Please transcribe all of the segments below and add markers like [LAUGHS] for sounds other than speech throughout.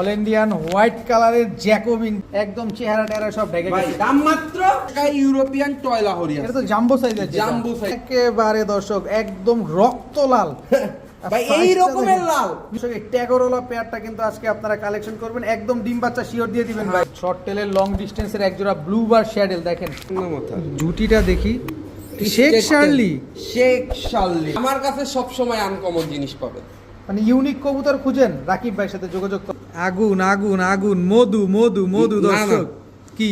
হল্যান্ডিয়ান white কালারের jacobin একদম চেহারা টেহারা সব ঢেকে গেছে। দাম মাত্র ইউরোপিয়ান টয়লা হরিয়া এটা তো জাম্বো সাইজের। Jumbo size। একেবারে দর্শক একদম রক্ত লাল। [LAUGHS] ভাই এই রকমের লাল। ট্যাগরওয়ালা পেয়ারটা কিন্তু আজকে আপনারা কালেকশন করবেন। একদম ডিম বাচ্চা শিওর দিয়ে দিবেন ভাই। শর্ট টেলের লং ডিস্টেন্সের একজোড়া ব্লু বার শ্যাডেল দেখেন। জুটিটা দেখি। শেখ শার্লি শেখ শার্লি আমার কাছে সব সময় আনকমন জিনিস পাবেন। মানে ইউনিক কবুতর খুঁজেন? রাকিব ভাইয়ের সাথে যোগাযোগ আগুন আগুন আগুন মধু মধু মধু। দর্শক। কি?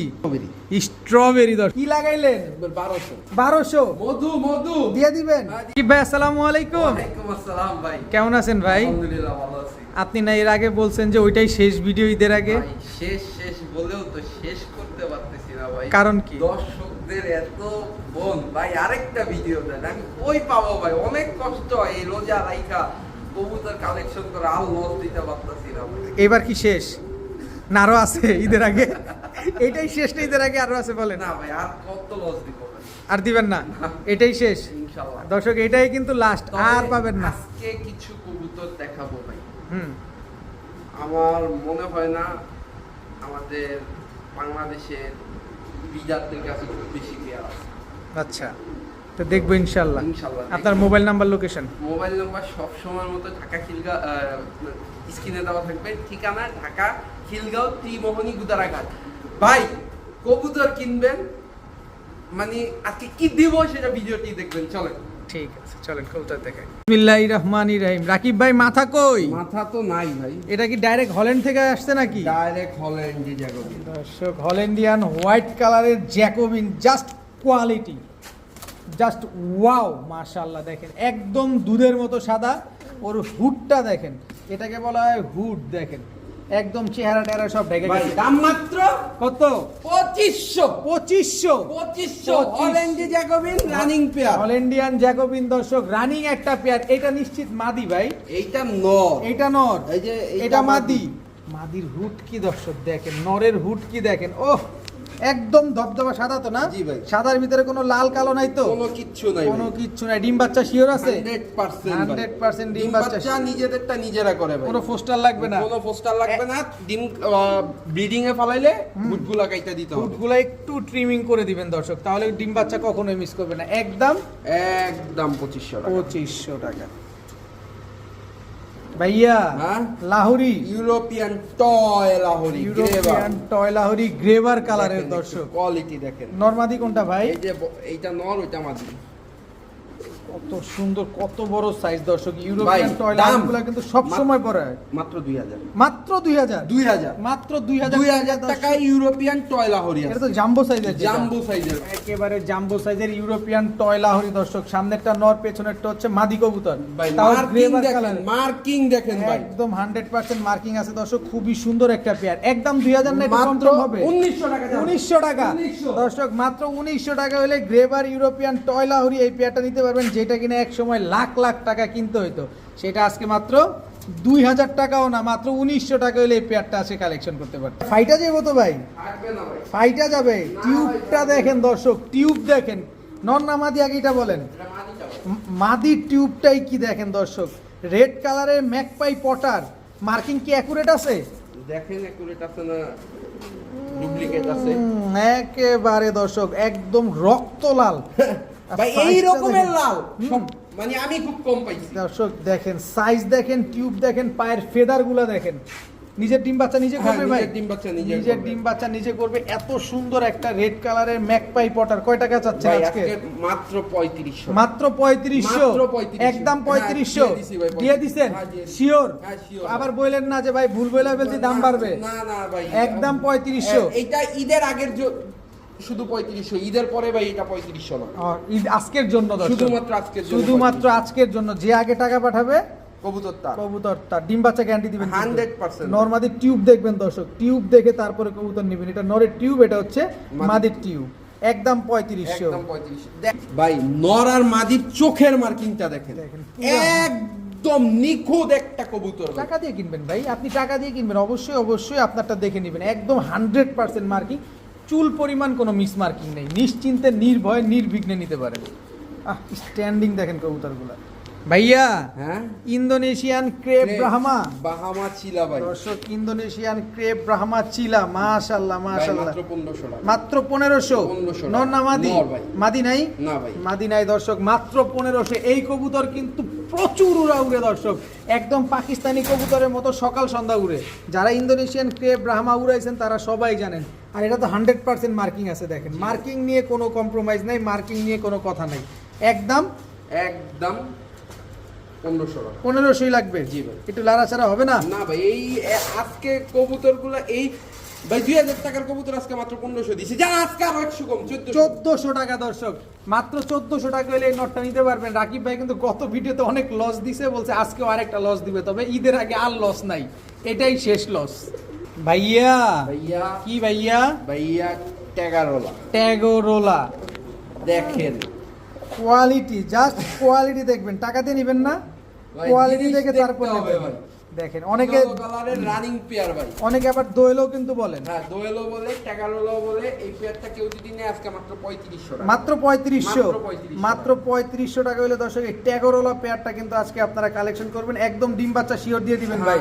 স্ট্রবেরি দর্শক। কি লাগাইলেন? বারোশো। বারোশো? মধু মধু। দিয়ে দিবেন? রাকিব ভাই আসসালামু আলাইকুম। ওয়ালাইকুম আসসালাম ভাই। কেমন আছেন ভাই? আলহামদুলিল্লাহ ভালো আছি। আপনি না এর আগে বলছেন যে ওইটাই শেষ ভিডিও ঈদের আগে? শেষ শেষ বলেও তো শেষ করতে পারতেছি না ভাই। কারণ কি? দর্শকদের এত বোন ভাই আরেকটা ভিডিও দেন। আমি ওই পাবো ভাই? অনেক কষ্ট হয় এই রোজা রাইখা কবুতর কালেকশন করে আর লস দিতে পারতেছি এবার কি শেষ? না আরও আছে ঈদের আগে? এটাই শেষ না ঈদের আগে আরও আছে বলেন? না ভাই আর কত লস দিব আর দিবেন না? এটাই শেষ? ইনশাআল্লাহ। দর্শক এটাই কিন্তু লাস্ট আর পাবেন না। আজকে কিছু কবুতর দেখাবো ভাই। হুম। আমার মনে হয় না আমাদের বাংলাদেশের বিজারদের কাছে খুব বেশি পেয়ার আছে। আচ্ছা। তো দেখব ইনশাল্লাহ আপনার mobile number location? Mobile number সব সময়ের মতো ঢাকা খিলগাঁও স্ক্রিনে দেওয়া থাকবে। ঠিকানা ঢাকা খিলগাঁও ত্রিমোহনী গুদারাঘাট। ভাই কবুতর কিনবেন মানে আজকে কি দিব সেটা ভিডিওটি দেখবেন চলেন। ঠিক আছে চলেন কবুতর দেখাই। বিসমিল্লাহির রহমানির রহিম। রাকিব ভাই মাথা কই? মাথা তো নাই ভাই। এটা কি ডাইরেক্ট হল্যান্ড থেকে আসছে নাকি? ডাইরেক্ট হল্যান্ড যে জাগবে দর্শক হল্যান্ডিয়ান হোয়াইট কালারের jacobin just quality just wow মাশাল্লাহ দেখেন। একদম দুধের মতো সাদা ওর হুডটা দেখেন। এটাকে বলা হয় হুড দেখেন। একদম চেহারা টেহারা সব ঢেকে গেছে। দাম মাত্র কত? পঁচিশশো। পঁচিশশো। পঁচিশশো। 25 হল্যান্ড যে রানিং পেয়ার হল্যান্ডিয়ান জ্যাকোবিন দর্শক রানিং একটা পেয়ার এটা নিশ্চিত মাদি ভাই। এইটা নর। এটা নর। এই যে এটা মাদি। মাদির হুট কি দর্শক দেখেন। নরের হুট কি দেখেন। ওহ! একদম ধবধবা সাদা তো না? জি ভাই। সাদার ভিতরে কোনো লাল কালো নাই তো? কোনো কিচ্ছু নাই কোনো কিচ্ছু নাই। ডিম বাচ্চা শিওর আছে? 100% 100% ডিম বাচ্চা নিজেদেরটা নিজেরা করে ভাই। কোনো পোস্টার লাগবে না? কোনো পোস্টার লাগবে না। ডিম ব্রিডিং এ ফলাইলে বুটগুলা কাইটা দিতে হবে। একটু ট্রিমিং করে দিবেন দর্শক। তাহলে ডিম বাচ্চা কখনোই মিস করবে না। একদম একদম পঁচিশশো টাকা। পঁচিশশো টাকা। ভাইয়া হ্যাঁ? Lahori. European toy Lahori European toy Lahori গ্রেভার কালারের দর্শক। কোয়ালিটি দেখেন। নর্মাদি কোনটা ভাই? এই যে এইটা নর ওইটা মাদি। কত সুন্দর কত বড় সাইজ দর্শক। ইউরোপিয়ান ভাই, টয় দাম। লাহোরিগুলো কিন্তু সব সময় পরে মাত্র দুই হাজার। মাত্র দুই হাজার? দুই হাজার। মাত্র দুই হাজার দুই হাজার টাকায় ইউরোপিয়ান টয় লাহোরি এটা তো জাম্বো সাইজের জাম্বো সাইজের একেবারে জাম্বো সাইজের ইউরোপিয়ান টয় লাহোরি দর্শক। সামনেরটা নর পেছনেরটা হচ্ছে মাদি কবুতর। তাও মার্কিং গ্রেভার দেখেন কালার মার্কিং দেখেন ভাই। একদম হান্ড্রেড পার্সেন্ট মার্কিং আছে দর্শক। খুবই সুন্দর একটা পেয়ার একদম দুই হাজার না মাত্র হবে। উনিশশো টাকা যাবে। উনিশশো টাকা। দর্শক মাত্র উনিশশো টাকা হলে গ্রেভার ইউরোপিয়ান টয় লাহোরি এই পেয়ারটা নিতে পারবেন। যেটা কিনা এক সময় লাখ লাখ টাকা কিনতে হইতো সেটা আজকে মাত্র দুই হাজার টাকাও না মাত্র উনিশশো টাকা হলে এই পেয়ারটা আজকে কালেকশন করতে পারতো। ফাইটা যাব তো ভাই? ফাইটা যাবে। টিউবটা দেখেন দর্শক টিউব দেখেন। নন না মাদি আগে এটা বলেন। মাদির টিউবটাই কি দেখেন দর্শক? রেড কালারের ম্যাকপাই পটার মার্কিং কি অ্যাকুরেট আছে? দেখেন একুরেট আছে না ডুপ্লিকেট আছে। একেবারে দর্শক একদম রক্ত লাল। [LAUGHS] ভাই এই রকমের লাল। মানে আমি খুব কম পাইছি। দর্শক দেখেন সাইজ দেখেন টিউব দেখেন পায়ের ফেদারগুলা দেখেন। নিজের ডিম বাচ্চা নিজে হ্যাঁ, করবে ভাই? ডিম বাচ্চা নিজে নিজের ডিম বাচ্চা নিজে করবে। এত সুন্দর একটা রেড কালারের ম্যাকপাই পটার কয় টাকা চাচ্ছেন ভাই আজকে? মাত্র পঁয়ত্রিশশো। মাত্র পঁয়ত্রিশশো। মাত্র 3500 একদম হ্যাঁ, পঁয়ত্রিশশো। দিয়ে দিছি ভাই, দিয়ে দিছেন? হ্যাঁ, দিয়ে দিছি। শিওর হ্যাঁ, আবার বললেন না যে ভাই ভুল বলে ফেলছি দাম বাড়বে। না না ভাই। একদম 3500 এ- এইটা ঈদের আগের শুধু পঁয়ত্রিশশো ঈদের পরে ভাই এটা পঁয়ত্রিশশো না। ঈদ আজকের জন্য শুধুমাত্র আজকের শুধুমাত্র আজকের জন্য যে আগে টাকা পাঠাবে কবুতর তার ডিম বাচ্চা গ্যারান্টি দিবেন 100% নর্মাদি টিউব দেখবেন দর্শক। টিউব দেখে তারপরে কবুতর নেবেন। এটা নরের টিউব এটা হচ্ছে মাদির মাদির টিউব। একদম পঁয়ত্রিশশো। একদম পঁয়ত্রিশশো। দেখ, ভাই নর আর মাদির চোখের মার্কিংটা দেখেন। একদম নিখুঁত একটা কবুতর টাকা দিয়ে কিনবেন ভাই। আপনি টাকা দিয়ে কিনবেন। অবশ্যই অবশ্যই আপনারটা দেখে নেবেন। একদম হান্ড্রেড পার্সেন্ট মার্কিং। চুল পরিমাণ কোনো মিসমার্কিং নেই। নিশ্চিন্তে নির্ভয়ে নির্বিঘ্নে নিতে পারেন। আহ স্ট্যান্ডিং দেখেন কবুতরগুলো। ভাইয়া হ্যাঁ? ইন্দোনেশিয়ান ক্রেপ ব্রাহ্মা। বাহামা চিলা ভাই। দর্শক ইন্দোনেশিয়ান ক্রেপ ব্রাহ্মা চিলা মাশাল্লাহ ভাই, মাশাল্লাহ মাত্র পনেরোশো টাকা। মাত্র পনেরোশো? 1500 নর না মাদি? মাদি নাই? না ভাই। মাদি নাই দর্শক মাত্র পনেরোশো। এই কবুতর কিন্তু প্রচুর উড়া উড়ে দর্শক। একদম পাকিস্তানি কবুতরের মতো সকাল সন্ধ্যা উড়ে। যারা ইন্দোনেশিয়ান ক্রেপ ব্রাহ্মা উড়াইছেন তারা সবাই জানেন। আর এটা তো হান্ড্রেড পার্সেন্ট মার্কিং আছে দেখেন। মার্কিং নিয়ে কোনো কম্প্রোমাইজ নাই মার্কিং নিয়ে কোনো কথা নাই। একদম? একদম পনেরোশো টাকা। পনেরোশোই লাগবে? জি ভাই। একটু লাড়াচাড়া হবে না? না ভাই এই আজকে কবুতর এই ভাই দুই হাজার টাকার কবুতর আজকে মাত্র পনেরোশো দিছি যা আজকে আরও একশো কম চোদ্দ চোদ্দশো টাকা দর্শক। মাত্র চোদ্দশো টাকা হলে এই নটটা নিতে পারবেন। রাকিব ভাই কিন্তু গত ভিডিওতে অনেক লস দিছে বলছে আজকেও আরেকটা লস দিবে। তবে ঈদের আগে আর লস নাই। এটাই শেষ লস ভাইয়া! ভাইয়া। কি ভাইয়া? ভাইয়া ট্যাগারোলা ট্যাগোরোলা দেখেন। কোয়ালিটি জাস্ট কোয়ালিটি দেখবেন। টাকা দিয়ে নিবেন না। কোয়ালিটি দেখে তারপর নেবেন। দেখেন। অনেকে কালারের রানিং পেয়ার ভাই। অনেকে আবার দোয়েলও কিন্তু বলেন। হ্যাঁ দোয়েলো বলে বলে এই পেয়ারটা কেউ যদি নেয় আজকে মাত্র পঁয়ত্রিশশো টাকা। মাত্র পঁয়ত্রিশশো। মাত্র 3500 পঁয়ত্রিশশো টাকা হলে দর্শক এই পেয়ারটা কিন্তু আজকে আপনারা কালেকশন করবেন। একদম ডিম বাচ্চা শিওর দিয়ে দিবেন ভাই।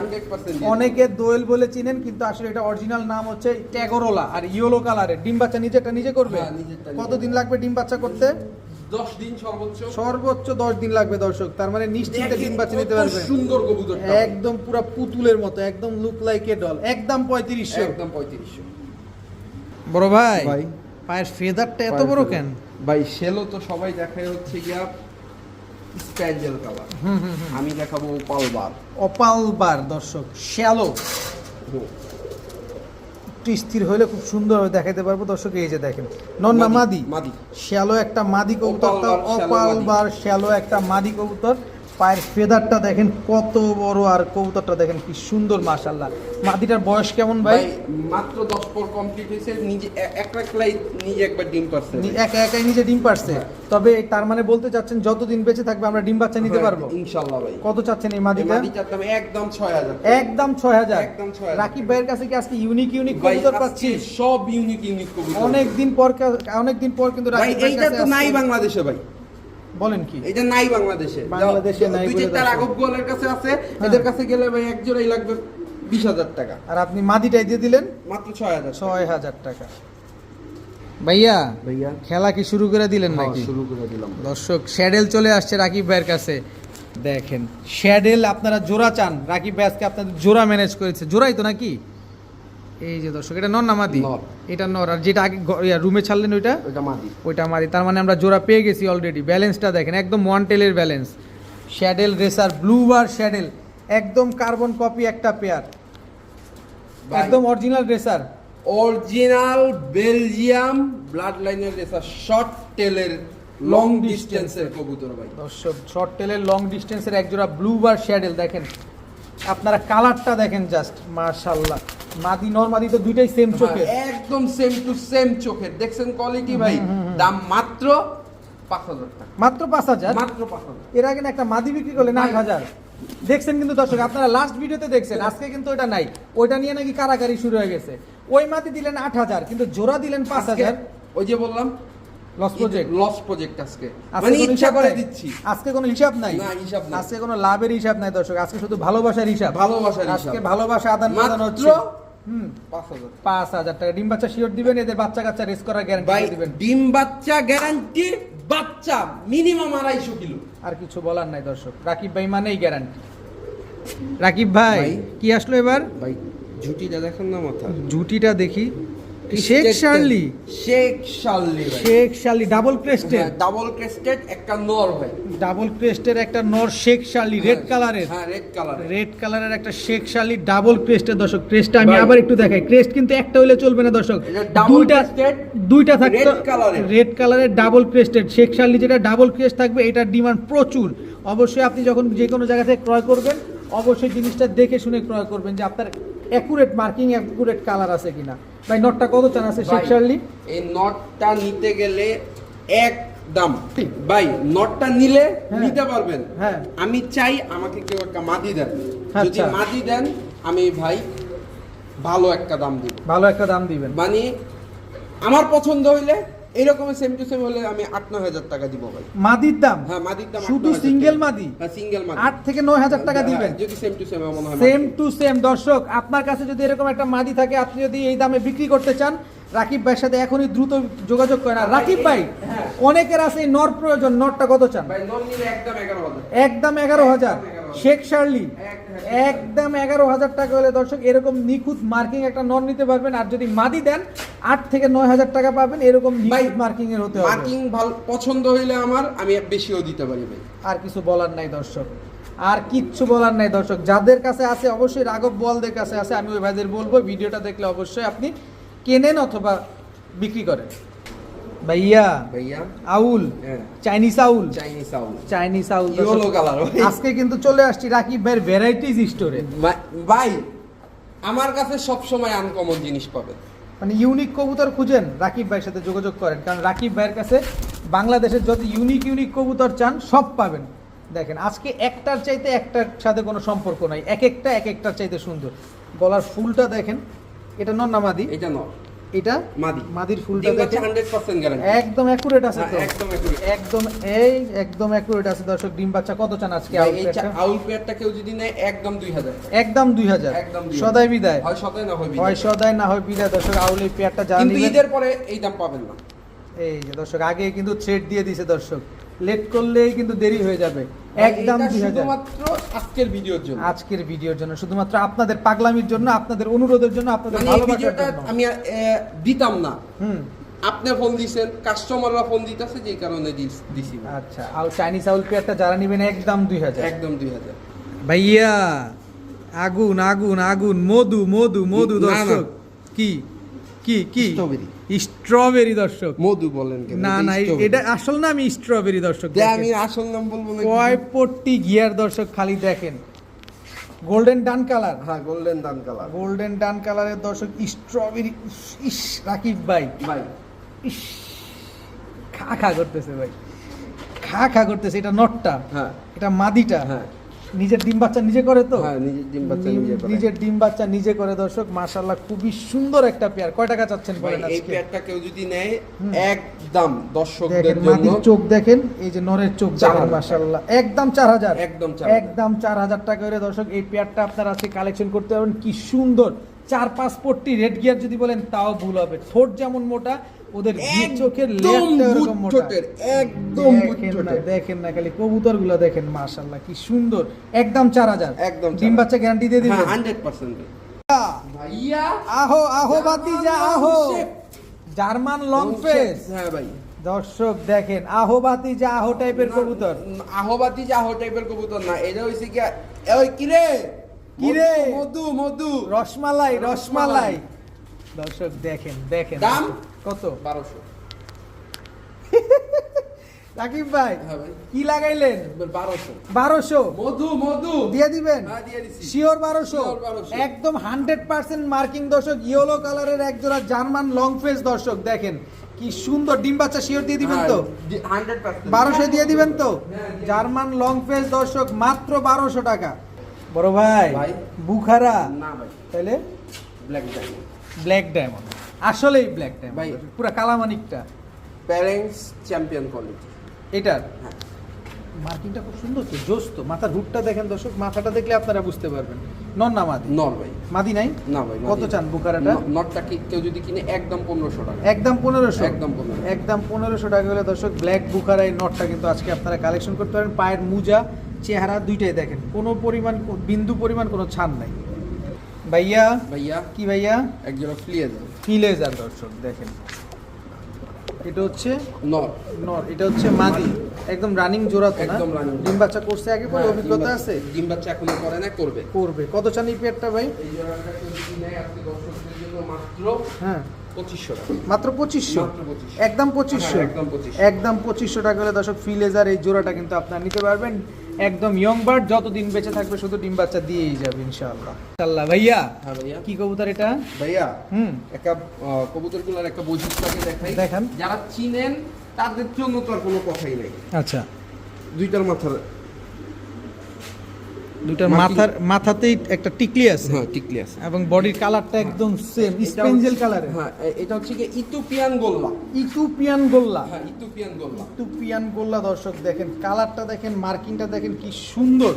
অনেকে দোয়েল বলে চিনেন কিন্তু আসলে এটা অরিজিনাল নাম হচ্ছে ট্যাগোরোলা আর ইয়েলো কালারের ডিম বাচ্চা নিজেরটা নিজে করবে? হ্যাঁ। কতদিন লাগবে ডিম বাচ্চা করতে? দিন সর্বোচ্চ? সর্বোচ্চ দশ দিন লাগবে দর্শক। তার মানে নিশ্চিন্তে ডিম বাচ্চা নিতে কত পারবেন সুন্দর কবুতরটা। একদম পুরো পুতুলের মতো একদম লুক লাইক এ ডল একদম পঁয়ত্রিশশো। একদম পঁয়ত্রিশশো। বড় ভাই ভাই। পায়ের ফেদারটা এত বড় কেন? ভাই সেলো তো সবাই দেখায় হচ্ছে গিয়া স্প্যাঞ্জেল কালার। হুম হুম হুম। আমি দেখাবো পালবার অপাল বার দর্শক শ্যালো একটু স্থির হলে খুব সুন্দরভাবে দেখাতে পারব। দর্শক এই যে দেখেন নন না মাদি মাদি। শ্যালো একটা মাদি কবুতর অপাল তাও বার, শ্যালো অপাল মাদি। বার শ্যালো একটা মাদি কবুতর। পায়ের ফেদারটা দেখেন কত বড় আর কবুতরটা দেখেন কি সুন্দর মাশাল্লাহ মাদিটার বয়স কেমন ভাই? ভাই মাত্র দশ পর কমপ্লিট হয়েছে নিজে এক একলাই নিজে একবার ডিম পারছে। একা একাই নিজে ডিম পারছে। তবে তার মানে বলতে চাচ্ছেন যতদিন বেঁচে থাকবে আমরা ডিম বাচ্চা নিতে পারব? ইনশাল্লাহ ভাই। কত চাচ্ছেন এই মাদিটা? মাদিটার দাম একদম ছয় হাজার। একদম ছয় হাজার। একদম 6000 রাকিব ভাইয়ের কাছে কি আজকে ইউনিক ইউনিক ভাই কবুতর পাচ্ছি? সব ইউনিক ইউনিক কবুতর। অনেক দিন পর অনেক দিন পর কিন্তু ভাই রাকিব ভাইয়ের এইটা তো নাই বাংলাদেশে ভাই। বলেন কি? এটা নাই বাংলাদেশে। বাংলাদেশে নাই দুই চারটা রাঘব গোয়ালের কাছে আছে। হ্যাঁ। এদের কাছে গেলে ভাই এক জোড়াই লাগবে বিশ হাজার টাকা। আর আপনি মাদিটাই দিয়ে দিলেন? মাত্র ছয় হাজার ছয় হাজার টাকা। ভাইয়া ভাইয়া। খেলা কি শুরু করে দিলেন হ্যাঁ, নাকি? শুরু করে দিলাম। দর্শক শ্যাডেল চলে আসছে রাকিব ভাইয়ের কাছে। দেখেন শ্যাডেল আপনারা জোড়া চান। রাকিব ভাই আজকে আপনাদের জোড়া ম্যানেজ করেছে। জোড়াই তো নাকি? এই যে দর্শক এটা নর না মাদি? এটা নর। আর যেটা আগে রুমে ছাড়লেন ওইটা? ওইটা মাদি। ওইটা মাদি। তার মানে আমরা জোড়া পেয়ে গেছি অলরেডি ব্যালেন্সটা দেখেন একদম ওয়ান টেলের ব্যালেন্স। শ্যাডেল রেসার ব্লু বার শ্যাডেল একদম কার্বন কপি একটা পেয়ার একদম original racer original Belgium blood লাইনের রেসার শর্ট টেলের লং ডিস্টেন্সের কবুতর ভাই। দর্শক শর্ট টেলের লং ডিস্টেন্সের এক জোড়া ব্লু বার শ্যাডেল দেখেন। আপনারা কালারটা দেখেন জাস্ট মার্শাল্লাহ মাদি নর মাদি তো দুইটাই সেম চোখে হ্যাঁ, একদম সেম টু সেম চোখের। দেখছেন কোয়ালিটি ভাই। দাম মাত্র পাঁচ হাজার টাকা। মাত্র পাঁচ হাজার? মাত্র পাঁচ হাজার। এর আগে না একটা মাদি বিক্রি করলেন আট হাজার। দেখছেন কিন্তু দর্শক আপনারা লাস্ট ভিডিওতে দেখছেন আজকে কিন্তু ওটা নাই। ওইটা নিয়ে নাকি কারাকারি শুরু হয়ে গেছে। ওই মাদি দিলেন আট হাজার কিন্তু জোড়া দিলেন পাঁচ হাজার। ওই যে বললাম লস প্রজেক্ট লস প্রজেক্ট আজকে। মানে ইচ্ছা করে? দিচ্ছি। আজকে কোনো হিসাব নাই? না, হিসাব নাই। আজকে কোনো লাভের হিসাব নাই দর্শক। আজকে শুধু ভালোবাসার হিসাব। ভালোবাসার হিসাব। আজকে ভালোবাসা আদান প্রদান হচ্ছে। হুম। পাঁচ হাজার পাঁচ হাজার টাকা। ডিম বাচ্চা শিওর দিবেন এদের বাচ্চা কাচ্চা রেস করার গ্যারান্টি দিবেন। ডিম বাচ্চা গ্যারান্টি বাচ্চা মিনিমাম আড়াইশো কিলো। আর কিছু বলার নাই দর্শক। রাকিব ভাই মানেই গ্যারান্টি রাকিব ভাই। কি আসলো এবার? ভাই ঝুটিটা দেখেন না মাথা জুটিটা দেখি। শেখ শার্লি শেখ শার্লি শেখ শার্লি ডাবল ক্রেস্টের ডাবল ক্রেস্টেড একটা নর ভাই। ডাবল ক্রেস্টের একটা নর শেখ শার্লি রেড কালারের হ্যাঁ রেড কালারের রেড কালারের একটা শেখ শার্লি ডাবল ক্রেস্টের দর্শক। ক্রেস্টটা আমি আবার একটু দেখাই। ক্রেস্ট কিন্তু একটা হলে চলবে না দর্শক। দুইটা দুইটা থাকবে red colour-এর। রেড কালারের ডাবল ক্রেস্টেড শেখ শার্লি যেটা ডাবল ক্রেস্ট থাকবে এটার ডিমান্ড প্রচুর। অবশ্যই আপনি যখন যে কোনো জায়গা থেকে ক্রয় করবেন অবশ্যই জিনিসটা দেখে শুনে ক্রয় করবেন যে আপনার অ্যাকুরেট মার্কিং অ্যাকুরেট কালার আছে কিনা। ভাই নটটা কত চান আছে শেখ শার্লি এই নটটা নিতে গেলে এক দাম। ভাই নটটা নিলে হ্যাঁ। নিতে পারবেন। হ্যাঁ। আমি চাই আমাকে কেউ একটা মাদি দেন। যদি আচ্ছা। মাদি দেন আমি ভাই ভালো একটা দাম দিব। ভালো একটা দাম দিবেন। মানে আমার পছন্দ হইলে এইরকম সেম টু সেম হলে আমি আট নয় হাজার টাকা দিব ভাই। মাদির দাম? হ্যাঁ মাদির দাম শুধু সিঙ্গেল মাদি? হ্যাঁ সিঙ্গেল মাদি। আট থেকে নয় হাজার টাকা হ্যাঁ, দিবেন। যদি সেম টু সেম মনে হয় সেম টু সেম দর্শক আপনার কাছে যদি এরকম একটা মাদি থাকে আপনি যদি এই দামে বিক্রি করতে চান রাকিব ভাইয়ের সাথে এখনই দ্রুত যোগাযোগ করেন। আর রাকিব ভাই হ্যাঁ। অনেকের আছে এই নর প্রয়োজন নরটা কত চান? একদম এগারো হাজার। একদম এগারো হাজার। শেখ শার্লি একদম এগারো হাজার টাকা হলে দর্শক এরকম নিখুঁত মার্কিং একটা নর নিতে পারবেন। আর যদি মাদি দেন আট থেকে নয় হাজার টাকা পাবেন। এরকম নিখুঁত মার্কিং এর হতে হবে। মার্কিং ভালো পছন্দ হইলে আমার আমি বেশিও দিতে পারি ভাই। আর কিছু বলার নাই দর্শক। আর কিচ্ছু বলার নাই দর্শক। যাদের কাছে আছে অবশ্যই রাঘব বলদের কাছে আছে। আমি ওই ভাইদের বলব ভিডিওটা দেখলে অবশ্যই আপনি কেনেন অথবা বিক্রি করেন? ভাইয়া ভাইয়া। আউল হ্যাঁ। Chinese owl? Chinese sound Chinese owl color, ভাই। আজকে কিন্তু চলে আসছি রাকিব ভাইয়ের ভ্যারাইটিজ স্টোরে ভাই আমার কাছে সব সময় আনকমন জিনিস পাবেন। মানে ইউনিক কবুতর খুঁজেন রাকিব ভাইয়ের সাথে যোগাযোগ করেন। কারণ রাকিব ভাইয়ের কাছে বাংলাদেশের যত ইউনিক ইউনিক কবুতর চান সব পাবেন। দেখেন আজকে একটার চাইতে একটার সাথে কোনো সম্পর্ক নাই। এক একটা এক একটার চাইতে সুন্দর। গলার ফুলটা দেখেন এটা নন না মাদি? এটা নয় এটা? মাদি। মাদির ফুলটা হান্ড্রেড পার্সেন্ট গ্যারান্টি একদম অ্যাকুরেট আছে তো। একদম accurate। একদম এই একদম অ্যাকুরেট আছে দর্শক ডিম বাচ্চা কত চান আজকে এই পেয়ারটা? আউল পেয়ারটা কেউ যদি নেয় একদম দুই হাজার। একদম দুই হাজার। একদম 2000 সদাই বিদায়। হয় সদাই না হয় বিদায়। হয় সদাই না হয় বিদায়। দর্শক আউল এই পেয়ারটা যা কিন্তু ঈদের পরে এই দাম পাবেন না। এই যে দর্শক আগে কিন্তু থ্রেড দিয়ে দিছে দর্শক। লেট করলেই কিন্তু দেরি হয়ে যাবে। একদম শুধুমাত্র আজকের ভিডিওর জন্য। আজকের ভিডিওর জন্য শুধুমাত্র আপনাদের পাগলামির জন্য আপনাদের অনুরোধের জন্য আপনাদের মানে ভালোবাসার জন্য। আমি দিতাম না। হুম। আপনি ফোন দিছেন কাস্টমাররা ফোন দিতেছে যেই কারণে দিস- দিছি আচ্ছা আর চাইনিজ আউল পেয়ারটা যারা নেবেন একদম দুই হাজার। একদম দুই হাজার। ভাইয়া আগুন আগুন আগুন মধু মধু মধু। দর্শক। কি? কি কি? Strawberry। স্ট্রবেরি দর্শক। মধু বলেন না না এটা আসল না আমি স্ট্রবেরি দর্শক আমি আসল নাম বলব না গিয়ার দর্শক খালি দেখেন। গোল্ডেন ডান কালার হ্যাঁ golden dun colour golden dun কালারের দর্শক স্ট্রবেরি ইস রাকিব ভাই। ভাই। ইস খা খা করতেছে ভাই। খা খা করতেছে এটা নটটা। হ্যাঁ। এটা মাদিটা। হ্যাঁ। নিজের ডিম বাচ্চা নিজে করে তো? হ্যাঁ নিজের ডিম বাচ্চা নিজে করে। নিজের ডিম বাচ্চা নিজে করে দর্শক মাশাল্লাহ খুবই সুন্দর একটা পেয়ার। কয় টাকা চাচ্ছেন ভাই বলেন এই পেয়ারটা কেউ যদি নেয় একদম দর্শকদের জন্য। মাদির চোখ দেখেন এই যে নরের চোখ দেখেন হাজার। মাশাল্লাহ একদম চার হাজার। একদম চার হাজার। একদম চার হাজার টাকা করে দর্শক এই পেয়ারটা আপনারা আজকে কালেকশন করতে পারবেন। কি সুন্দর চার পাঁচ পট্টি রেড গিয়ার যদি বলেন তাও ভুল হবে। ঠোঁট যেমন মোটা ওদের চোখের একদম দেখেন না বুটঠোঁটের। দেখেন না খালি কবুতরগুলো দেখেন কি সুন্দর। একদম চার হাজার। একদম ডিম বাচ্চা গ্যারান্টি দিয়ে দিবেন? হ্যাঁ হান্ড্রেড পার্সেন্ট ভাইয়া? আহো আহো বাতিজা আহো। জার্মান লং ফেস হ্যাঁ ভাই। দর্শক দেখেন আহো যা আহো টাইপের কবুতর। আহবাতি যা আহ টাইপের কবুতর না এটা হইছে কি ওই কিরে কিরে? মধু মধু রসমালাই। রসমালাই। দর্শক দেখেন দেখেন। দাম? কত? বারোশো। [LAUGHS] রাকিব ভাই হ্যাঁ কি লাগাইলেন? বারোশো। বারোশো? মধু মধু। দিয়ে দিবেন? হ্যাঁ, দিয়ে দিছি। শিওর বারোশো? একদম হান্ড্রেড পার্সেন্ট মার্কিং দর্শক ইয়েলো কালারের একজোড়া জার্মান লং ফেস দর্শক দেখেন কি সুন্দর ডিম বাচ্চা শিওর দিয়ে দিবেন হ্যাঁ, তো? বারোশো দিয়ে দিবেন তো? জার্মান লং ফেস দর্শক মাত্র বারোশো টাকা। বড় ভাই ভাই। বুখারা। না ভাই। তাইলে? ব্ল্যাক ব্ল্যাক ডায়মন্ড আসলেই ব্ল্যাক ডায়মন্ড ভাই। পুরো কালামানিকটা। প্যারেন্টস চ্যাম্পিয়ন কোয়ালিটি এটার? হ্যাঁ। মার্কিংটা খুব সুন্দর তো জোস তো। মাথার হুকটা দেখেন দর্শক মাথাটা দেখলে আপনারা বুঝতে পারবেন। নন না মাদি? নর ভাই। মাদি নাই? না ভাই কত চান বুখারাটা নটটা কি কেউ যদি কিনে একদম পনেরোশো টাকা। একদম পনেরোশো? একদম 1500 একদম পনেরোশো টাকা হলে দর্শক ব্ল্যাক বুখারা এই নটটা কিন্তু আজকে আপনারা কালেকশন করতে পারেন। পায়ের মুজা চেহারা দুইটাই দেখেন। কোনো পরিমাণ বিন্দু পরিমাণ কোনো ছাড় নাই। ভাইয়া? ভাইয়া? কি ভাইয়া? এক জোড়া ফিলেজার দর্শক দেখেন। এটা হচ্ছে নর। নর এটা হচ্ছে মাদি। একদম রানিং জোড়া তো একদম running। ডিম বাচ্চা করছে আগে পরে হ্যাঁ, অভিজ্ঞতা আছে? ডিম বাচ্চা এখনও করে না করবে। করবে। কত চান এই পেয়ারটা ভাই? এই জোড়াটা যদি নেয় আজকে দর্শকদের জন্য মাত্র হ্যাঁ। মাত্র পঁচিশশো? 2500 একদম পঁচিশশো? হ্যাঁ, একদম একদম পঁচিশশো টাকা হলে দর্শক ফিলেজার এই জোড়াটা কিন্তু আপনারা নিতে পারবেন। একদম ইয়ং বার্ড যতদিন বেঁচে থাকবে শুধু ডিম বাচ্চা দিয়েই যাবে ইনশাআল্লাহ। ইনশাআল্লাহ। ভাইয়া হ্যাঁ ভাইয়া। কি কবুতর এটা? ভাইয়া হুম। একটা কবুতরগুলোর একটা বৈশিষ্ট্যকে দেখাই। দেখান। যারা চিনেন তাদের জন্য তো আর কোনো কথাই নেই। আচ্ছা। দুইটার মাথার দুটার মাথার মাথাতেই একটা টিকলি আছে। হ্যাঁ টিকলি আছে। এবং বডির কালারটা একদম সেম স্পেঞ্জেল কালারে হ্যাঁ এটা হচ্ছে কি ইথিওপিয়ান গোল্লা। ইথিওপিয়ান গোল্লা। হ্যাঁ ইথিওপিয়ান গোল্লা। ইথিওপিয়ান গোল্লা দর্শক দেখেন কালারটা দেখেন মার্কিংটা দেখেন কি সুন্দর।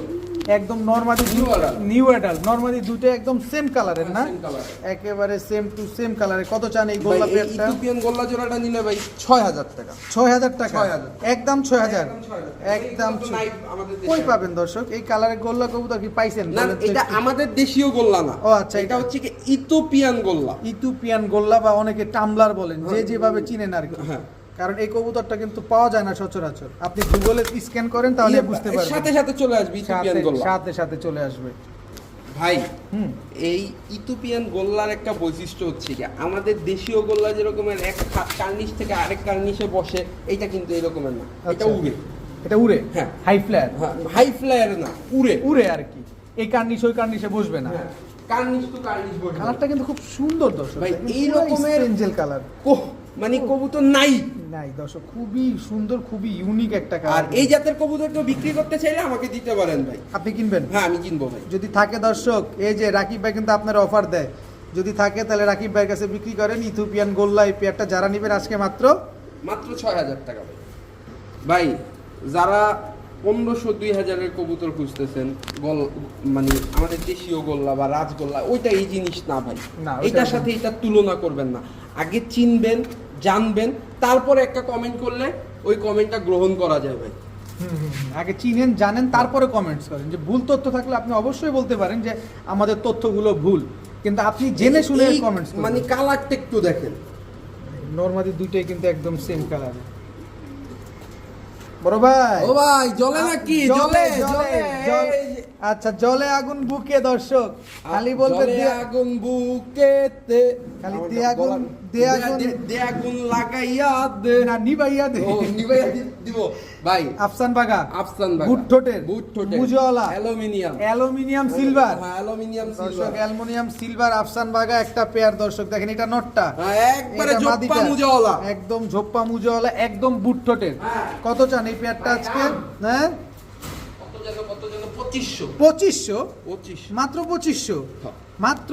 একদম নরমালি নিউ অ্যাডাল্ট নরমালি দুটো একদম সেম কালারের না? হ্যাঁ, colour। একেবারে সেম টু সেম কালারে কত চান এই গোল্লা পেয়ারটা? ইথিওপিয়ান গোল্লা জোড়াটা নিলে ভাই ছয় হাজার টাকা। ছয় হাজার টাকা? 6,000 একদম ছয় হাজার? একদম 6,000 একদম। কই পাবেন দর্শক? এই কালারের গোল্লা কবুতর কি পাইছেন? না এটা আমাদের দেশীয় গোল্লা না। ও, আচ্ছা, এটা এটা- হচ্ছে কি ইথিওপিয়ান গোল্লা। ইথিওপিয়ান গোল্লা বা অনেকে টামলার বলেন যে যেভাবে চিনেন আর কি। হ্যাঁ। কারণ এই কবুতরটা কিন্তু পাওয়া যায় না সচরাচর। আপনি গুগলে স্ক্যান করেন তাহলে বুঝতে ইয়ে, সাথে সাথে চলে আসবে সাথে সাথে সাথে চলে আসবে। ভাই এই ইথিওপিয়ান গোল্লার একটা বৈশিষ্ট্য হচ্ছে কি আমাদের দেশীয় গোল্লা যেরকমের এক কার্নিশ থেকে আরেক কার্নিশে বসে এটা কিন্তু এরকমের না। এটা আচ্ছা। উড়ে। এটা উড়ে? হ্যাঁ। হাই ফ্লায়ার হ্যাঁ হাই ফ্লায়ার না উড়ে। উড়ে আর কি। এই কার্নিশ ওই কার্নিশে বসবে না। হ্যাঁ, কার্নিশ তো কার্নিশ বসবে। কালারটা কিন্তু খুব সুন্দর দর্শক। ভাই, এই রকমের- এঞ্জেল কালার কোহ, মানে কবুতর নাই। নাই দর্শক খুবই সুন্দর খুবই ইউনিক একটা আর এই জাতের কবুতর কেউ বিক্রি করতে চাইলে আমাকে দিতে পারেন ভাই। আপনি কিনবেন? হ্যাঁ আমি কিনবো ভাই। যদি থাকে দর্শক এই যে রাকিব ভাই কিন্তু আপনার অফার দেয়। যদি থাকে তাহলে রাকিব ভাইয়ের কাছে বিক্রি করেন ইথিওপিয়ান গোল্লা এই পেয়ারটা যারা নেবেন আজকে মাত্র। মাত্র ছয় হাজার টাকা ভাই। ভাই যারা পনেরোশো দুই হাজারের কবুতর খুঁজতেছেন গল মানে আমাদের দেশীয় গোল্লা বা রাজগোল্লা ওইটা এই জিনিস না ভাই। না, এটার সাথে এটা তুলনা করবেন না। আগে চিনবেন জানবেন তারপরে একটা কমেন্ট করলে ওই কমেন্টটা গ্রহণ করা হুম। আগে চিনেন জানেন তারপরে কমেন্টস করেন। যে ভুল তথ্য থাকলে আপনি অবশ্যই বলতে পারেন যে আমাদের তথ্যগুলো ভুল। কিন্তু আপনি জেনে শুনে কমেন্টস মানে কালারটা একটু দেখেন। নর্মালি দুইটাই কিন্তু একদম সেম কালার বড় ভাই। ও ভাই জলে নাকি? জলে জলে। আচ্ছা জলে আগুন বুকে দর্শক। খালি বলবে দিয়া- আগুন বুকেতে। খালি আমার দে আগুন, দে আগুন। দে- দে আগুন লাগাইয়া দে। না নিবাইয়া দে। ও নিবাইয়া দিব। ভাই আফসান বাগা আফসান বাগা। বুট ঠোঁটের, বুট ঠোঁটের। মুজওয়ালা, অ্যালুমিনিয়াম। Aluminium silver. হ্যাঁ অ্যালুমিনিয়াম সিলভার। অ্যালুমিনিয়াম সিলভার আফসান বাগা একটা পেয়ার। দর্শক দেখেন এটা নটটা। হ্যাঁ একবারে মুজাওয়ালা। একদম ঝোপ্পা মুজওয়ালা একদম বুট ঠোঁটের। হ্যাঁ। কত চান এই পেয়ারটা আজকে? হ্যাঁ? কত যেন কত যেন 2500 পঁচিশশো? 25 মাত্র পঁচিশশো? হ্যাঁ। মাত্র?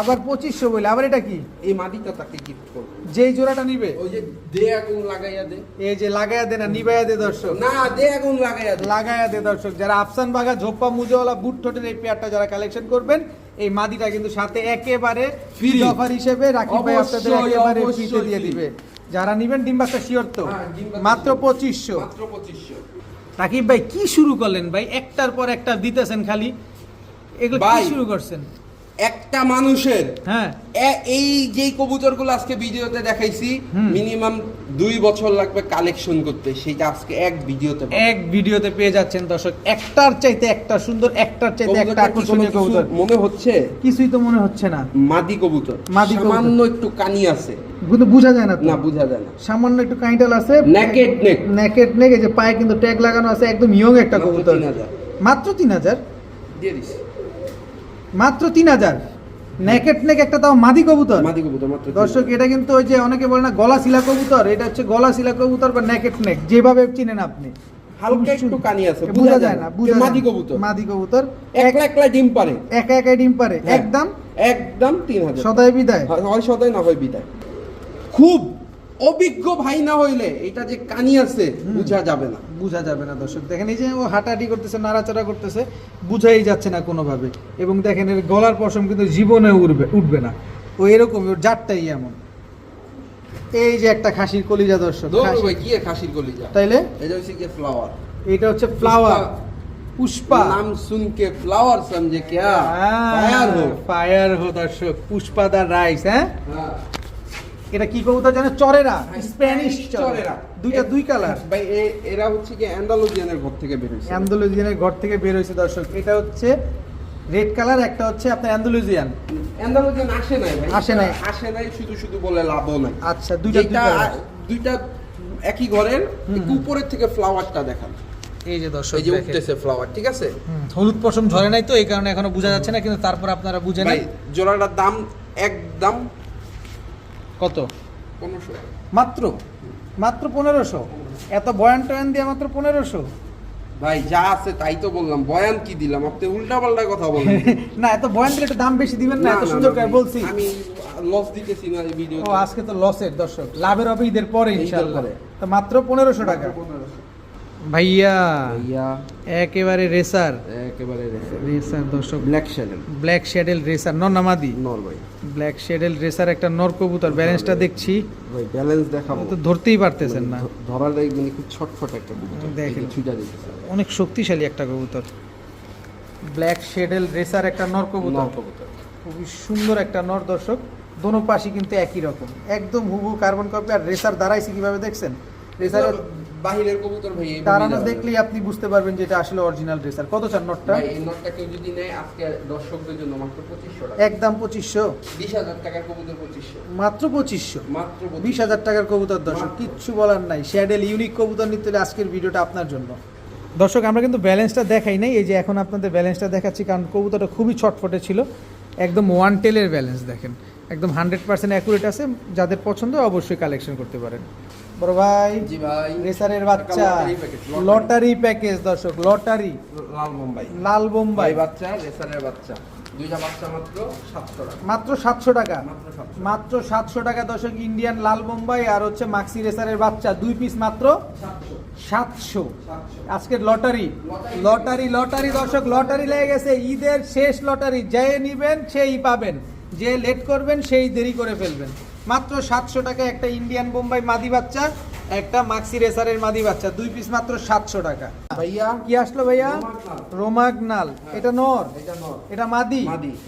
আবার পঁচিশশো বলে আবার এটা কি? এই মাটিটা তাকে গিফট করব। যেই জোড়াটা নিবে? ওই যে দে আগুন লাগাইয়া দে। এই যে লাগায়া দে না নিবাইয়া দে দর্শক। না দে আগুন লাগাইয়া দে। লাগায়া দে দর্শক যারা আফসান বাগা ঝোপ্পা মুজওয়ালা বুট ঠোঁটের এই পেয়ারটা যারা কালেকশন করবেন এই মাদিটা কিন্তু সাথে একেবারে ফ্রি অফার হিসেবে রাকিব ভাই আপনাদের একেবারে ফ্রিতে দিয়ে দিবে। যারা নিবেন ডিম বাচ্চা শিওর তো? হ্যাঁ, মাত্র। পঁচিশশো। মাত্র 2500 রাকিব ভাই কি শুরু করলেন ভাই? একটার পর একটা দিতেছেন খালি। এগুলো কি শুরু করছেন? একটা মানুষের হ্যাঁ। এই যেই কবুতরগুলো আজকে ভিডিওতে দেখাইছি মিনিমাম দুই বছর লাগবে কালেকশন করতে। সেটা আজকে এক ভিডিওতে। এক ভিডিওতে পেয়ে যাচ্ছেন দর্শক। একটার চাইতে একটা সুন্দর একটার চাইতে একটা আকর্ষণীয় কবুতর। মনে হচ্ছে? কিছুই তো মনে হচ্ছে না। মাদি কবুতর। মাদি। সামান্য একটু কানি আছে। কিন্তু বোঝা যায় না না বোঝা যায় না। সামান্য একটু কাইন্টাল আছে। Naked neck। নেকেড নেক এই যে পায়ে কিন্তু ট্যাগ লাগানো আছে একদম ইয়ং একটা কবুতর। 3000 মাত্র তিন হাজার? দিয়ে দিছি। মাত্র তিন হাজার। নেকেড নেক একটা তাও মাদি কবুতর। মাদি কবুতর মাত্র দর্শক এটা কিন্তু ওই যে অনেকে বলে না গলা শিলা কবুতর এটা হচ্ছে গলা শিলা কবুতর বা নেকেড নেক যেভাবে চিনেন আপনি। হালকা একটু কানি আছে বোঝা যায় না মাদি কবুতর। মাদি কবুতর। একলা একলা ডিম পারে। একা একা ডিম পারে। হ্যাঁ। একদম? একদম তিন হাজার। সদাই বিদায়। হয়- না হয় বিদায়। খুব অভিজ্ঞ ভাই না হইলে এটা যে কানি আছে বোঝা যাবে না বোঝা যাবে না দর্শক দেখেন এই যে ও হাঁটাহাঁটি করতেছে নাড়াচাড়া করতেছে বুঝাই যাচ্ছে না কোনোভাবে এবং দেখেন এর গলার পশম কিন্তু জীবনে উঠবে উঠবে না ও এরকমই ওর জাতটাই এমন এই যে একটা খাসির কলিজা দর্শক দৌড় খাসি- ভাই কি এ খাসির কলিজা তাইলে এটা হচ্ছে কি ফ্লাওয়ার এটা হচ্ছে ফ্লাওয়ার পুষ্পা नाम सुन के फ्लावर समझे क्या फायर हो ফায়ার হো দর্শক পুষ্পাদার রাইস হ্যাঁ हाँ। এটা কি কবুতর জানো? চরেরা স্প্যানিশ চরেরা। দুইটা দুই কালার ভাই এ- এরা হচ্ছে কি অ্যান্ডালুজিয়ানের ঘর থেকে বের হয়েছে। অ্যান্ডালুজিয়ানের ঘর থেকে বের হয়েছে দর্শক। এটা হচ্ছে রেড কালার একটা হচ্ছে আপনার অ্যান্ডালুজিয়ান। অ্যান্ডালুজিয়ান আসে নাই ভাই। আসে নাই। আসে নাই শুধু শুধু বলে লাভও নাই। আচ্ছা দুইটা দুই কালার দুইটা একই ঘরের একটু উপরের থেকে ফ্লাওয়ারটা দেখান। এই যে দর্শক এই যে উঠতেছে ফ্লাওয়ার ঠিক আছে? হলুদ পশম ঝরে নাই তো এই কারণে এখনও বোঝা যাচ্ছে না কিন্তু তারপর আপনারা বুঝে ভাই নেন জোড়াটার দাম একদম কত? মাত্র? মাত্র পনেরোশো? এত বয়ান টয়ান দিয়ে মাত্র পনেরোশো? ভাই যা আছে তাই তো বললাম। বয়ান কি দিলাম? আপনি উল্টা পাল্টা কথা বলেন। [LAUGHS] না এত বয়ান দিলে একটু দাম বেশি দিবেন না এত সুন্দর করে বলছি। আমি লস দিতেছি না এই ভিডিও ও আজকে তো লসের দর্শক। লাভের হবে ঈদের পরে ইনশাআল্লাহ। তো মাত্র পনেরোশো টাকা। ভাইয়া ভাইয়া। একেবারে রেসার। একেবারে রেসার। দর্শক। ব্ল্যাক শ্যানেল ব্ল্যাক শেডেল রেসার নন্নামাদি নর ভাই। ব্ল্যাক শেডেল রেসার একটা নর কবুতর ব্যালেন্সটা দেখছি। ভাই ব্যালেন্স দেখাবো। তো ধরতেই পারতেছেন না। ধ- ধরার মানে খুব ছটফট একটা কবুতর। দেখেন। ছুটা দিতেছে অনেক শক্তিশালী একটা কবুতর। ব্ল্যাক শেডেল রেসার একটা নর কবুতর। কবুতর। খুবই সুন্দর একটা নর দর্শক। দোনো পাশই কিন্তু একই রকম। একদম হুবু কার্বন কপি আর রেসার দাঁড়াইছে কীভাবে দেখছেন? রেসারের বাহিরের কবুতর ভাই তারানো। দেখলেই আপনি বুঝতে পারবেন যে এটা আসলে অরিজিনাল রেসার কত চান নটটা? এই নটটা কেউ যদি নেয় আজকে দর্শকদের জন্য মাত্র পঁচিশশো টাকা। একদম পঁচিশশো। বিশ হাজার টাকার কবুতর পঁচিশশো। মাত্র পঁচিশশো। মাত্র বিশ হাজার টাকার কবুতর দর্শক কিচ্ছু বলার নাই। শ্যাডেল ইউনিক কবুতর নিতে হলে আজকের ভিডিওটা আপনার জন্য। দর্শক আমরা কিন্তু ব্যালেন্সটা দেখাই নাই। এই যে এখন আপনাদের ব্যালেন্সটা দেখাচ্ছি কারণ কবুতরটা খুবই ছটফটে ছিল। একদম ওয়ান টেলের ব্যালেন্স দেখেন। একদম হান্ড্রেড পার্সেন্ট অ্যাকুরেট আছে। যাদের পছন্দ অবশ্যই কালেকশন করতে পারেন। বড় ভাই জি ভাই। রেসারের বাচ্চা। লটারি প্যাকেজ দর্শক লটারি। লাল মুম্বাই লাল বোম্বাই। বাচ্চা রেসারের বাচ্চা। দুইটা বাচ্চা মাত্র সাতশো টাকা। মাত্র সাতশো টাকা। মাত্র টাকা। দর্শক ইন্ডিয়ান লাল বোম্বাই আর হচ্ছে মাক্সি রেসারের বাচ্চা। দুই পিস মাত্র সাতশো। আজকের লটারি। লটারি। লটারি লটারি দর্শক লটারি লেগে গেছে। ঈদের শেষ লটারি। যে নিবেন সেই পাবেন। যে লেট করবেন সেই দেরি করে ফেলবেন। মাত্র সাতশো টাকা একটা ইন্ডিয়ান বোম্বাই মাদি বাচ্চা একটা মাক্সি রেসারের মাদি বাচ্চা দুই পিস মাত্র সাতশো টাকা। ভাইয়া? কি আসলো ভাইয়া? রোমাগনাল। এটা নর? এটা মাদি।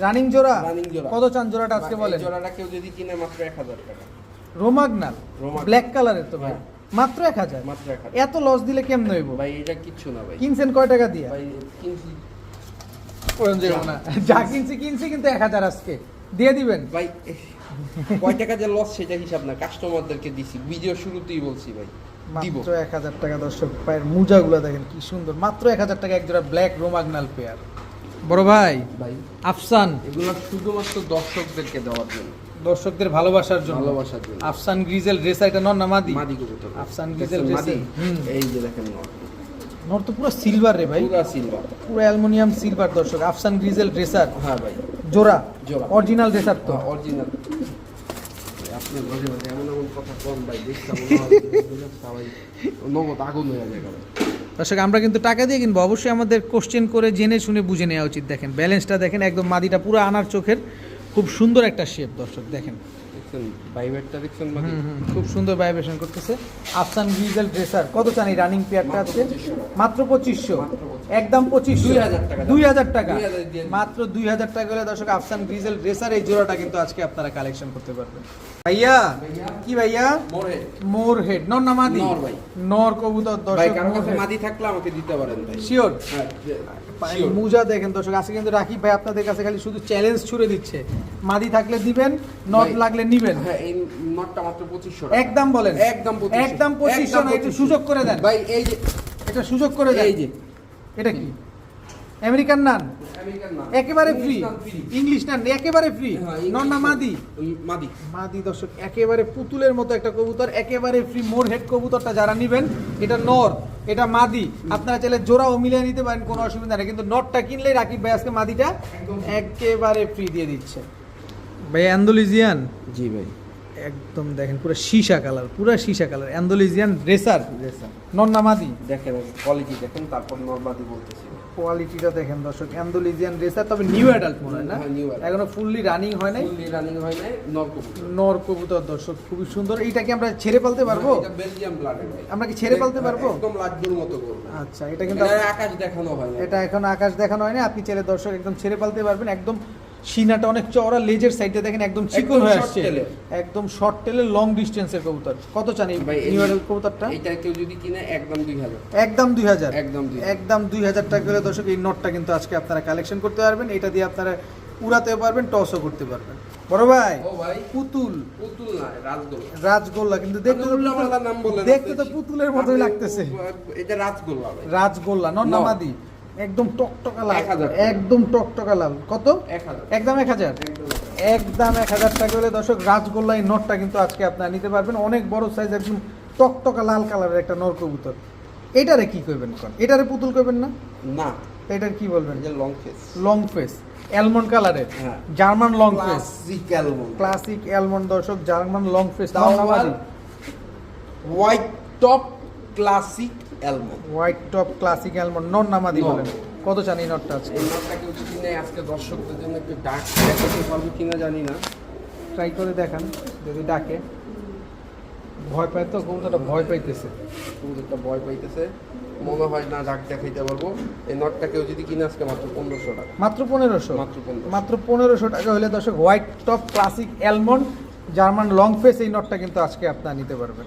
রানিং জোড়া? কত চান জোড়াটা আজকে বলেন? জোড়াটা কেউ যদি কিনে মাত্র এক হাজার টাকা। রোমাগনাল। ব্ল্যাক কালারের তো ভাই। হ্যাঁ। মাত্র এক হাজার? এত লস দিলে কেমন হইব? ভাই এটা কিচ্ছু না ভাই। কিনছেন কয় টাকা দিয়ে? ভাই কিনছি। যা কিনছি কিনছি কিন্তু এক হাজার আজকে। দিয়ে দিবেন? ভাই কয় টাকা যে লস সেটা হিসাব না কাস্টমারদেরকে দিছি। ভিডিও শুরুতেই বলছি ভাই মাত্র এক হাজার টাকা দর্শক পায়ের মোজাগুলো দেখেন কি সুন্দর। মাত্র এক হাজার টাকা এক জোড়া ব্ল্যাক রোমাগনাল পেয়ার বড় ভাই ভাই আফসান। এগুলো শুধুমাত্র দর্শকদেরকে দেওয়ার জন্য। দর্শকদের ভালোবাসার জন্য। ভালোবাসার জন্য। আফসান গ্রিজেল রেসা এটা নর না মাদি? মাদি কবুতর। আফসান গ্রিজেল মাদি? এই যে দেখেন নর। নর তো পুরো সিলভার রে ভাই। পুরা সিলভার পুরো অ্যালুমিনিয়াম সিলভার দর্শক আফসান গ্রিজেল রেসার হ্যাঁ ভাই। জোড়া? জোড়া। অরিজিনাল দেশাত্ম। তো অরিজিনাল। আপনি মাঝে মাঝে এমন এমন কথা কম ভাই দেখতাম [LAUGHS] নগদ আগুন হয়ে যায় দর্শক আমরা কিন্তু টাকা দিয়ে কিনবো। অবশ্যই আমাদের কোশ্চেন করে জেনে শুনে বুঝে নেওয়া উচিত। দেখেন ব্যালেন্সটা দেখেন একদম মাদিটা পুরো আনার চোখের খুব সুন্দর একটা শেপ দর্শক দেখেন। দেখছেন বাইবেটটা দেখছেন খুব সুন্দর ভাইব্রেশন করতেছে। আফসান গ্রিজেল ড্রেসার কত চান এই রানিং পেয়ারটা আছে মাত্র পঁচিশশো। একদম পঁচিশশো। দুই হাজার টাকা। 2000 দিয়ে দিন। মাত্র দুই হাজার টাকা হলে দর্শক আফসান গ্রিজেল ড্রেসার এই জোড়াটা কিন্তু আজকে আপনারা কালেকশন করতে পারবেন। ভাইয়া। কি ভাইয়া? মোরে হেড নর না মাদি? নর ভাই। নর কবুতর দর্শক মাদি থাকলে আমাকে দিতে পারেন ভাই। শিওর। মুজা দেখেন দর্শক আজকে কিন্তু রাকিব ভাই আপনাদের কাছে খালি শুধু চ্যালেঞ্জ ছুড়ে দিচ্ছে। মাদি থাকলে দিবেন নট লাগলে নিবেন। হ্যাঁ এই নটটা মাত্র পঁচিশশো একদম বলেন। একদম 2500 একদম পঁচিশশো না একটু সুযোগ করে দেন। ভাই এই যে এটা সুযোগ করে দেন। এই যে। এটা কি? আমেরিকান নান একেবারে ফ্রি ইংলিশ নান একেবারে ফ্রি নন না মাদি? মাদি। মাদি দর্শক একেবারে পুতুলের মতো একটা কবুতর একেবারে ফ্রি মোর হেড কবুতরটা যারা নিবেন এটা নর এটা মাদি। আপনারা চাইলে জোড়াও মিলিয়ে নিতে পারেন কোনো অসুবিধা নেই। কিন্তু নটটা কিনলেই রাকিব ভাই আজকে মাদিটা একেবারে ফ্রি দিয়ে দিচ্ছে। ভাই অ্যান্ডোলিজিয়ান জি ভাই। একদম দেখেন পুরো সীসা কালার পুরো সীসা কালার অ্যান্ডোলিজিয়ান রেসার নন না মাদি দেখেন কোয়ালিটি দেখেন তারপর নর্মাদি বলতেছি। কোয়ালিটিটা দেখেন দর্শক অ্যান্ডোলিজিয়ান রেসার তবে নিউ অ্যাডাল্ট মনে হয় না? হ্যাঁ, এখনও ফুললি রানিং হয় নাই? ফুললি রানিং হয় নাই নর কবুতর। দর্শক খুবই সুন্দর। এইটা কি আমরা ছেড়ে পালতে পারব? এটা বেলজিয়াম ব্লাডের আমরা কি ছেড়ে পালতে পারব? একদম লাড্ডুর মতো করবে আচ্ছা এটা কিন্তু আকাশ দেখানো হয় এটা এখন আকাশ দেখানো হয়নি আপনি ছেড়ে দর্শক একদম ছেড়ে পালতে পারবেন। একদম সিনাটা অনেক চওড়া লেজের সাইডে দেখেন একদম চিকন হয়ে আসছে। একদম শর্ট টেলের লং ডিস্টেন্সের কবুতর। কত চান এই কবুতরটা? এটা কেউ যদি কিনে একদম দুই হাজার। একদম দুই হাজার। একদম দুই একদম দুই হাজার টাকা করে দর্শক এই নটটা কিন্তু আজকে আপনারা কালেকশন করতে পারবেন। এটা দিয়ে আপনারা উড়াতে পারবেন টসও করতে পারবেন। বড় ভাই ও ভাই পুতুল। পুতুল না রাজগোল রাজগোল্লা কিন্তু দেখতে তো নাম বলেন দেখতে তো পুতুলের মতোই লাগতেছে। এটা রাজগোল্লা রাজগোল্লা। নন্নামাদি একদম টকটকা লাল। একদম টকটকা লাল। কত? একদম এক হাজার? একদম এক হাজার। টাকা হলে দর্শক রাজগোল্লা এই নটটা কিন্তু আজকে আপনারা নিতে পারবেন। অনেক বড় সাইজ একদম টকটকা লাল কালারের একটা নর কবুতর। এটারে কি করবেন এটারে পুতুল করবেন না? না। তা এটার কি বলবেন? এটা long face long face almond কালারের। German long face classic classic almond দর্শক German long face white top classic album white top classic almond নন নামাদি. বলেন। কত এই নটটা আছে? এই নটটা কেউ যদি নেয় আজকে দর্শকদের জন্য একটু ডাক দেখাতে পারব কিনা জানি না। ট্রাই করে দেখান যদি ডাকে। ভয় পায় তো কবুতরটা ভয় পাইতেছে? একটা ভয় পাইতেছে? মনে হয় না ডাক দেখাইতে পারব। এই নটটা কেউ যদি কিনে আজকে মাত্র পনেরোশো টাকা। মাত্র পনেরোশো? মাত্র 1500 মাত্র পনেরোশো টাকা হলে দর্শক white top classic almond German long face এই নটটা কিন্তু আজকে আপনারা নিতে পারবেন।